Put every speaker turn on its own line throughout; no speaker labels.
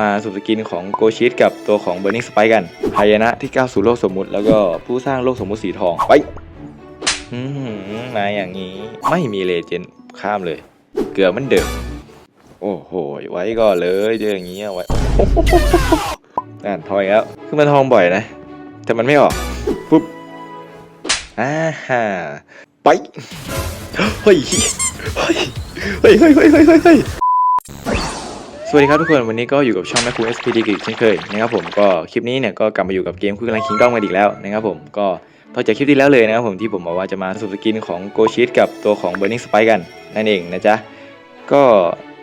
มาสุสกินของโกชิตกับตัวของ Burning Spike กันหายนะที่ก้าวสู่โลกสมมุติ แล้วก็ผู้สร้างโลกสมมุติสีทองไปมาอย่างนี้ไม่มีเลเจนด์ข้ามเลย เกือเหมันเดิมโอ้โห ไว้ก่อนเลยเจออย่างนี้ไว้อ่นทอยแล้วคือมันทองบ่อยนะ แต่มันไม่ออกปุ๊บอ่าฮ่าไปเฮ้ยเฮ้ยเฮ้ยเฮ้ยเฮ้ยเฮ้ย วัสดีครับทุกคนวันนี้ก็อยู่กับช่องแม่ครู SPD อีกเช่นเคยนะครับผมก็คลิปนี้เนี่ยก็กลับมาอยู่กับเกมคุยกันคิงด้อมกันอีกแล้วนะครับผมก็ต่อจากคลิปที่แล้วเลยนะครับผมที่ผมบอกว่าจะมาสุ่มสกินของโกชิตกับตัวของ Burning Spike กันนั่นเองนะจ๊ะก็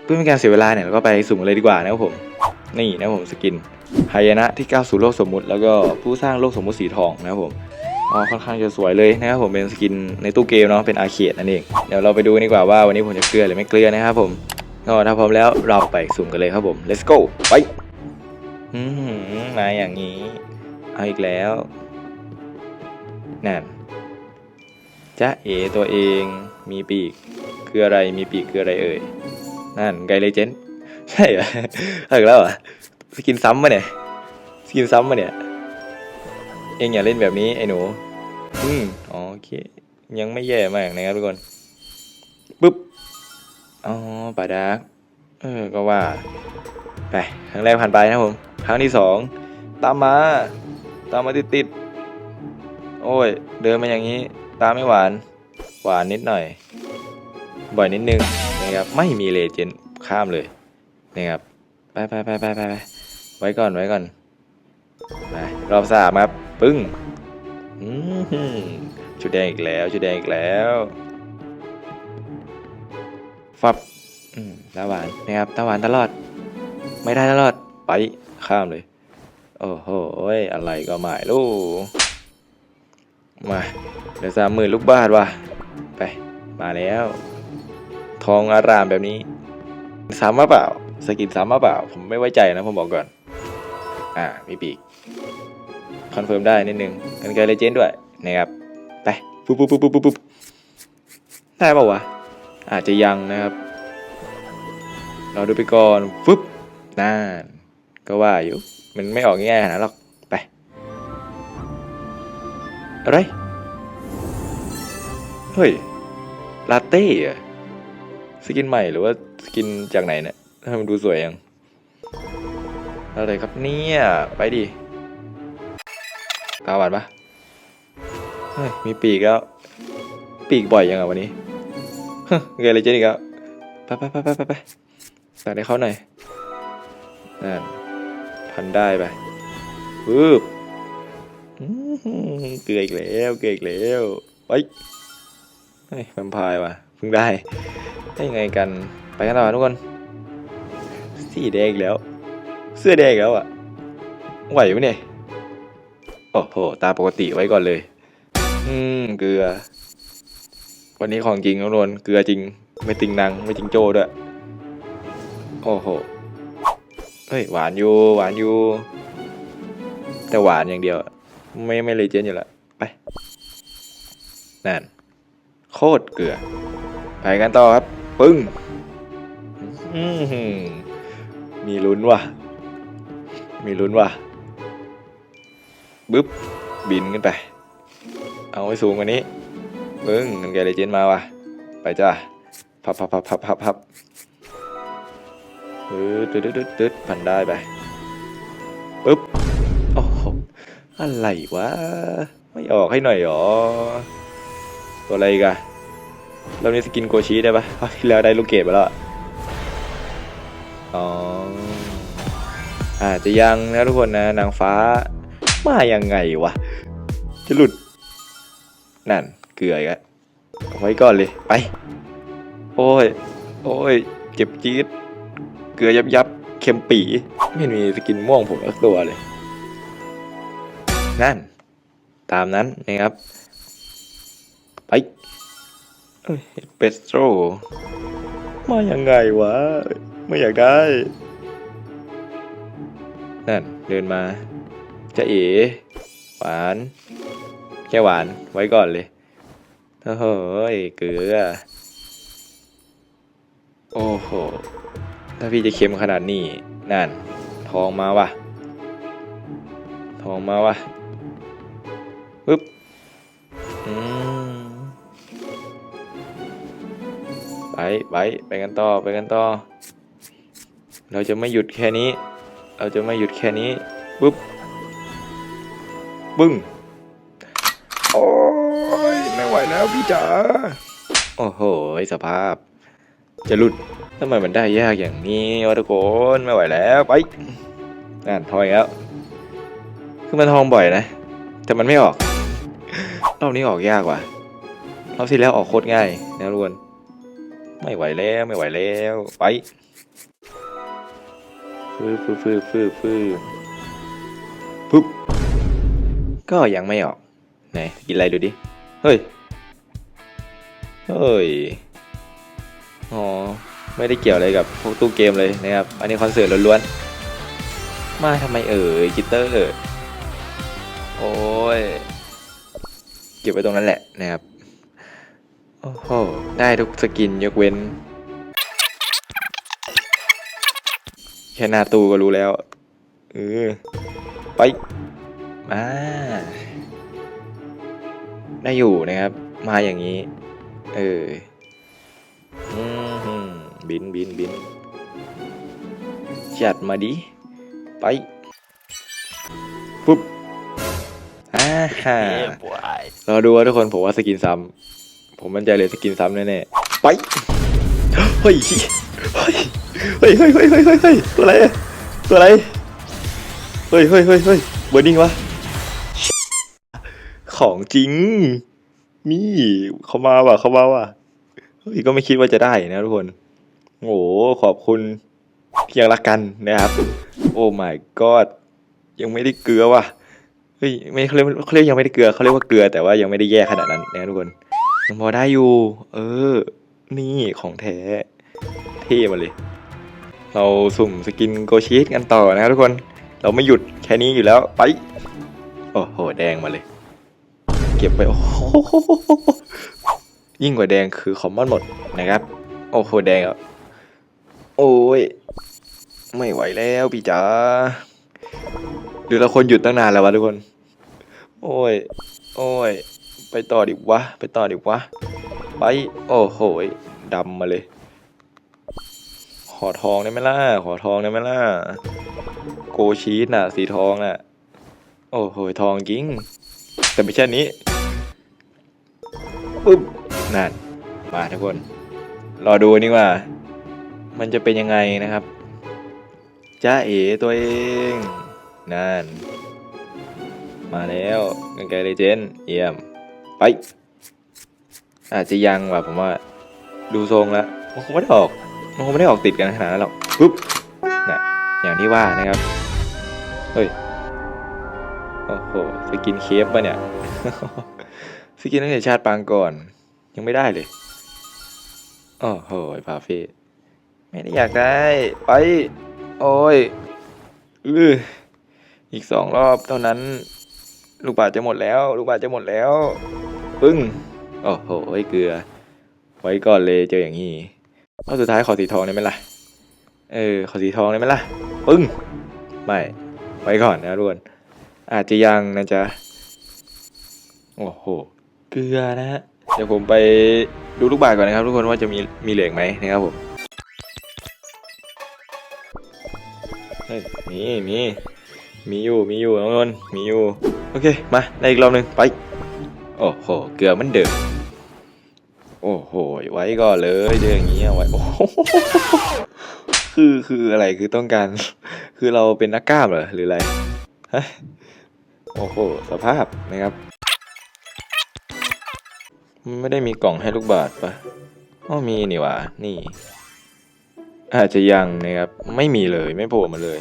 เพื่อไม่เป็นการเสียเวลาเนี่ยเราก็ไปสุ่มกันเลยดีกว่านะครับผมนี่นะครับผมสกินหายนะที่ก้าวสู่โลกสมมุติ แล้วก็ผู้สร้างโลกสมมุติสีทองนะครับผมอ๋อค่อนข้างจะสวยเลยนะครับผมเป็นสกินในตู้เกมเนาะเป็นอาเคดนั่นเองเดี๋ยวเราไปดูกันดีกว่าว่าวันนี้ผมจะเกลือหรือไม่เกลือนะครับผม ก็ถ้าพร้อมแล้วเราไปสุ่มกันเลยครับผม let's go ไปมาอย่างนี้ เอาอีกแล้วนั่นจ้าเอตัวเองมีปีกคืออะไรมีปีกคืออะไรเอ่ยนั่นไกเลเจนด์ใช่เหรอเอาอีกแล้วเหรอสกินซ้ำมาเนี่ยสกินซ้ำมาเนี่ย เองอย่าเล่นแบบนี้ไอ้หนู อืมโอเค ยังไม่แย่มากนะครับทุกคน ปึ๊บ อ๋อป่าดักเออ ก็ว่า ไป ครั้งแรกผ่านไปนะผม ครั้งที่สองตามมา ตามมาติดติดโอ้ย เดินมาอย่างนี้ ตามไม่หวาน หวานนิดหน่อย บ่อยนิดนึงนะครับ ไม่มีเลเจนด์ข้ามเลยนะครับ ไปไปไปไปไปไปไว้ก่อนไว้ก่อน ไป รอบสามครับ ปึ้งอืมชุดแดงอีกแล้วชุดแดงอีกแล้ว ฟับอืมตาหวานนะครับตาหวานตลอด ไม่ได้ตลอด ไปข้ามเลย โอ้โหอะไรก็ไม่รู้มาเดี๋ยวสามหมื่นลูกบาทว่ะไปมาแล้ว ทองอารามแบบนี้ซ้ำมาเปล่าสกินซ้ำมาเปล่า ผมไม่ไว้ใจนะผมบอกก่อน อ่ามีปีกคอนเฟิร์มได้นิดนึงกันไกลเลเจนด์ด้วยนะครับไปปุ๊บปุ๊บปุ๊บปุ๊บปุ๊บได้เปล่าวะ อาจจะยังนะครับเราดูไปก่อนฟึบน่านก็ว่าอยู่ มันไม่ออกง่ายๆนาดนั้นหรอก ไป อะไร เฮ้ย ลาเต้อะสกินใหม่หรือว่าสกินจากไหนเนี่ยทำมันดูสวยยัง อะไรครับเนี่ย ไปดิตาวานปะเฮ้ย มีปีกแล้ว ปีกบ่อยยังอะวันนี้ เฮ้ยเกยเลยเจนอีกแล้วไปไปไปไปไปไปตัดให้เขาหน่อยนั่นพันได้ไปปึ๊บอื้อหือเกลืออีกแล้วเกลืออีกแล้วไปเฮ้ยแวมพายว่ะเพิ่งได้ได้ยังไงกันไปกันต่อทุกคนสีแดงอีกแล้ว เสื้อแดงแล้วอะไหวไหมเนี่ยโอ้โหตาปกติไว้ก่อนเลย อืมเกลือ วันนี้ของจริงนวลเกลือจริง ไม่ติงนางไม่จริงโจ้ด้วย โอ้โห เฮ้ยหวานอยู่หวานอยู่ แต่หวานอย่างเดียว ไม่ไม่เลยเจนอยู่ละไป นั่น โคตรเกลือ ไปกันต่อครับ ปึ้งมีลุ้นว่ะ มีลุ้นว่ะ บึ๊บ บินขึ้นไป เอาไว้สูงกว่านี้ เบิ้งเงินแกเลเจนมาว่ะ ไปจ้าพับพับพับพับพับพับเออตึ๊ดตึ๊ดตึ๊ดดพันได้ไปปึ๊บโอ้โหอะไรวะ ไม่ออกให้หน่อยหรอ ตัวอะไรกะเรานี้สกินโกชีได้ปะคราวที่แล้วได้ลูกเกดไปแล้ว อ๋อ อาจจะยังนะทุกคนนะ นางฟ้า มายังไงวะ จะหลุด นั่น กลืออีกแล้วเอาไว้ก่อนเลยไป โอ้ย โอ้ย เจ็บจี๊ด เกลือยับยับเค็มปีไม่เห็นมีสกินม่วงผมสักตัวเลย นั่น ตามนั้นนะครับ ไปเอ้ยเปสโตรมายังไงวะ ไม่อยากได้ นั่น เดินมา จะเอ๋ หวาน แค่หวานไว้ก่อนเลย โอ้โหยเกลือ โอ้โห ถ้าพี่จะเค็มขนาดนี้ นั่น ทองมาวะทองมาวะปึ๊บ อืม ไป ไป ไปกันต่อ ไปกันต่อ เราจะไม่หยุดแค่นี้ เราจะไม่หยุดแค่นี้ ปึ๊บ บึ้ง โอ้ แล้วพี่จ๋าโอ้โหสภาพ จะหลุดทำไมมันได้ยากอย่างนี้วะทุกคนไม่ไหวแล้วไปนั่นทอยแล้วคือมันทองบ่อยนะ แต่มันไม่ออกรอบนี้ออกยากว่ะรอบที่แล้วออกโคตรง่ายนะทุกคนไม่ไหวแล้วไม่ไหวแล้วไปฟืบฟืบฟืบฟืบฟืบปุ๊บก็ยังไม่ออกไหนกินอะไรดูดิ เฮ้ย เฮ้ย อ๋อ ไม่ได้เกี่ยวอะไรกับพวกตู้เกมเลยนะครับ อันนี้คอนเสิร์ตล้วนๆ มาทำไมเอ่ยจิตเตอร์ โอ้ย เก็บไว้ตรงนั้นแหละนะครับ โอ้โห ได้ทุกสกินยกเว้น แค่หน้าตู้ก็รู้แล้ว เออ ไปมาได้อยู่นะครับ มาอย่างนี้ เอออืมหืมบินบินบินจัดมาดิ ไป ปุ๊บอ่าฮ่ารอดูว่าทุกคนผมว่าสกินซ้ำผมมั่นใจเลยสกินซ้ำแน่ๆไป เฮ้ย เฮ้ย เฮ้ยเฮ้ยเฮ้ยเฮ้ยเฮ้ยเฮ้ยตัวอะไรอะตัวอะไร เฮ้ยเฮ้ยเฮ้ยเฮ้ยเบอร์ดิ้งวะ ของจริง นี่เขามาว่ะเขามาว่ะเฮ้ยก็ไม่คิดว่าจะได้นะทุกคน โอ้โหขอบคุณที่ยังรักกันนะครับ โอ้ my god ยังไม่ได้เกลือว่ะเฮ้ยไม่เขาเรียกเขาเรียกยังไม่ได้เกลือเขาเรียกว่าเกลือแต่ว่ายังไม่ได้แย่ขนาดนั้นนะทุกคนยังพอได้อยู่ เออ นี่ของแท้เท่มาเลย เราสุ่มสกินโกชีสกันต่อนะครับทุกคน เราไม่หยุดแค่นี้อยู่แล้วไป โอ้โห แดงมาเลย เก็บไปโอ้โหยิ่งกว่าแดงคือคอมมอนหมดนะครับ โอ้โหแดงอะโอ้ยไม่ไหวแล้วพี่จ๋าหรือเราควรหยุดตั้งนานแล้ววะทุกคน โอ้ย โอ้ย ไปต่อดิวะ ไปต่อดิวะ ไป โอ้โหดำมาเลย ขอทองได้ไหมล่ะ ขอทองได้ไหมล่ะ โกชีสน่ะ สีทองน่ะ โอ้โห ทองจริง แต่ไม่ใช่นี้ ปึ๊บนั่นมาทุกคน รอดูนี่ว่า มันจะเป็นยังไงนะครับจ้าเอ๋ตัวเอง นั่น มาแล้วกันไกลเลเจนเยี่ยม ไป อาจจะยังว่ะผมว่า ดูทรงแล้วมันคงไม่ได้ออกมันคงไม่ได้ออกติดกันขนาดนั้นหรอกปุ๊บน่ะอย่างที่ว่านะครับ เฮ้ย โอ้โหสกินเคฟปะเนี่ย สกินตั้งแต่ชาติปางก่อน ยังไม่ได้เลยโอ้โหพาเฟ่ไม่ได้อยากได้ ไป โอ้ยอืออีกสองรอบเท่านั้น ลูกบาศจะหมดแล้ว ลูกบาศจะหมดแล้ว ปึ้ง โอ้โหเกลือ ไว้ก่อนเลยเจออย่างนี้รอบสุดท้ายขอสีทองได้ไหมล่ะ เออ ขอสีทองได้ไหมล่ะ ปึ้ง ไม่ ไว้ก่อนนะทุกคนอาจจะยังนะจ๊ะ โอ้โห เกลือนะฮะเดี๋ยวผมไปดูลูกบาศก์ก่อนนะครับ ทุกคนว่าจะมีมีเหลืองไหมนะครับผมเฮ้ยมีมีมีอยู่มีอยู่น้องนนมีอยู่โอเคมาได้อีกรอบหนึ่งไป โอ้โหเกลือมันเดิมโอ้โหไว้ก่อนเลยเจออย่างนี้เอาไว้โอ้คือคืออะไรคือต้องการ คือเราเป็นนักกล้ามเหรอหรืออะไรฮะโอ้โหสภาพนะครับ มันไม่ได้มีกล่องให้ลูกบาศก์ปะอ๋อมีนี่หว่า นี่ อาจจะยังนะครับ ไม่มีเลย ไม่โผล่มาเลย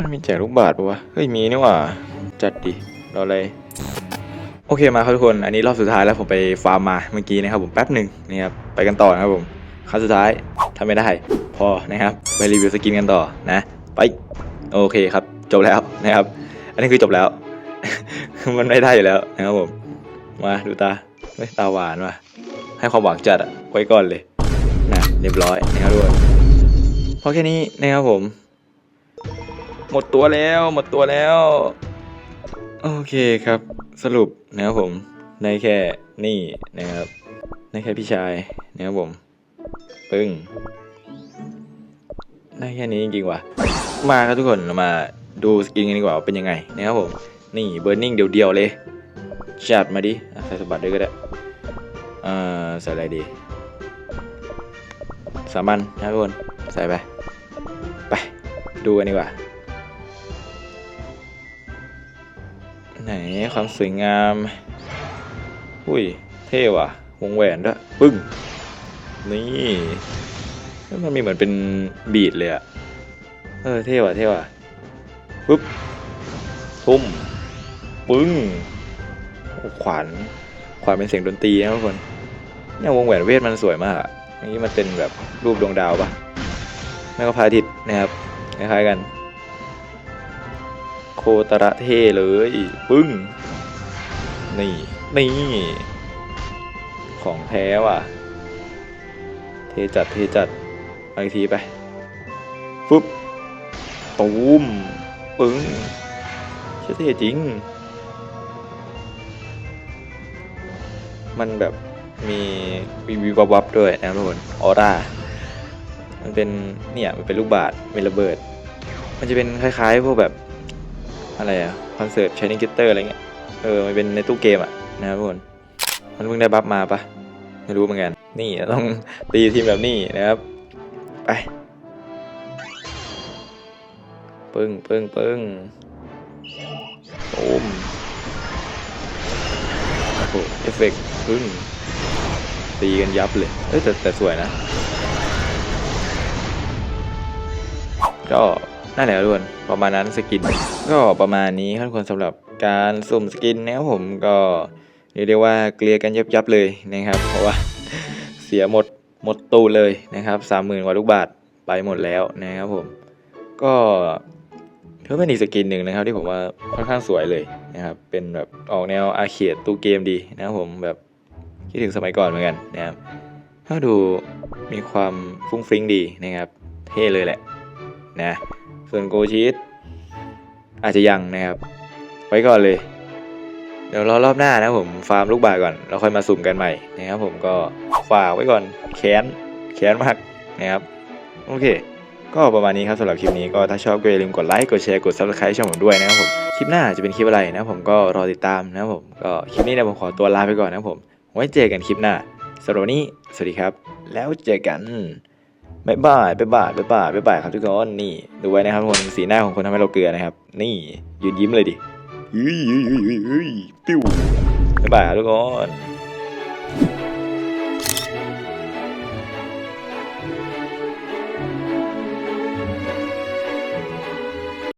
มันมีแจกลูกบาศก์ปะวะ เฮ้ย มีนี่หว่า จัดดิรออะไร โอเคมาครับทุกคน อันนี้รอบสุดท้ายแล้วผมไปฟาร์มมาเมื่อกี้นะครับผมแป๊บหนึ่งนะครับ ไปกันต่อนะครับผม ครั้งสุดท้ายถ้าไม่ได้ พอนะครับ ไปรีวิวสกินกันต่อนะ ไป โอเคครับ จบแล้วนะครับ อันนี้คือจบแล้ว มันไม่ได้อยู่แล้วนะครับผม มาดูตาไม่ตาหวานว่ะให้ความหวังจัดอะไว้ก่อนเลยนะเรียบร้อยนะครับทุกคนเพราะแค่นี้นะครับผม หมดตัวแล้วหมดตัวแล้ว โอเคครับสรุปนะครับผมในแค่นี่นะครับในแค่พี่ชายนะครับผม ปึ้งได้แค่นี้จริงๆว่ะ มาครับทุกคนเรามาดูสกินกันดีกว่าว่าเป็นยังไงนะครับผม นี่เบ r ร์นิ่งเดียวๆเลย จัดมาดิใส่สมบัติด้วยก็ได้อ่าใส่อะไรดี สามัญนะทุกคน ใส่ไป ไป ดูกันดีกว่า ไหนความสวยงาม อุ้ย เท่ว่ะ วงแหวนด้วย ปึ้ง นี่มันมีเหมือนเป็นบีดเลยอะเออ เท่ว่ะ เท่ว่ะปุ๊บ ทุ่ม ปึ้ง ขวานขวานเป็นเสียงดนตรีนะทุกคนเนี่ยวงแหวนเวทมันสวยมากอะเมื่อกี้มันเป็นแบบรูปดวงดาวปะไม่ก็พระอาทิตย์นะครับคล้ายๆกัน โคตระเท่เลยปึ้ง นี่ นี่ ของแท้ว่ะ เทจัด เทจัดอาอีกทีไปฟึบตูมปึ้งเชื่อเท่จริง มันแบบมีวิววิววับวับด้วยนะครับทุกคนออร่า มันเป็นเนี่ยมันเป็นลูกบาศก์เป็นระเบิด มันจะเป็นคล้ายๆพวกแบบอะไรอะคอนเสิร์ตชายนิงกิเตอร์อะไรเงี้ยเออมันเป็นในตู้เกมอะนะครับทุกคนมันเพิ่งได้บัฟมาปะไม่รู้เหมือนกัน นี่ต้องตีทีมแบบนี้นะครับ ไป ปึ้งปึ้งปึ้งโอ้ หเอฟเฟกต์ปึ้งตีกันยับเลย เอ้ยแต่แต่สวยนะ ก็นั่นแหละทุกคนประมาณนั้นสกิน ก็ประมาณนี้ครับทุกคนสำหรับการสุ่มสกินนะครับผมก็เรียกได้ว่าเกลียกันยับยับเลยนะครับ เพราะว่าเสียหมดหมดตู้เลยนะครับสามหมื่นกว่าลูกบาทไปหมดแล้วนะครับผม ก็ ถือว่าเป็นอีกสกินหนึ่งนะครับที่ผมว่าค่อนข้างสวยเลยนะครับเป็นแบบออกแนวอาร์เคดตูเกมดีนะครับผมแบบคิดถึงสมัยก่อนเหมือนกันนะครับถ้าดูมีความฟุ้งฟริ้งดีนะครับ เท่เลยแหละนะส่วนโกชีสอาจจะยังนะครับ ไว้ก่อนเลย เดี๋ยวรอรอบหน้านะผมฟาร์มลูกบาก์ก่อนแล้วค่อยมาสุ่มกันใหม่นะครับผมก็ฝากไว้ก่อนแค้นแค้นมากนะครับ โอเค ก็ประมาณนี้ครับสำหรับคลิปนี้ก็ถ้าชอบก็อย่าลืมกดไลค์กดแชร์กด subscribe ช่องผมด้วยนะครับผมคลิปหน้าจะเป็นคลิปอะไรนะครับผมก็รอติดตามนะครับผมก็คลิปนี้เนี่ยผมขอตัวลาไปก่อนนะครับผม ไว้เจอกันคลิปหน้าสำหรับวันนี้สวัสดีครับ แล้วเจอกันบ๊ายบายบ๊ายบายบ๊ายบายบ๊ายบายครับทุกคนนี่ดูไว้นะครับทุกคนสีหน้าของคนทำให้เราเกลือนะครับ นี่ยืนยิ้มเลยดิเฮ้ยเฮ้ยเฮ้ยเฮ้ยปิ้วบ๊ายบายครับทุกคน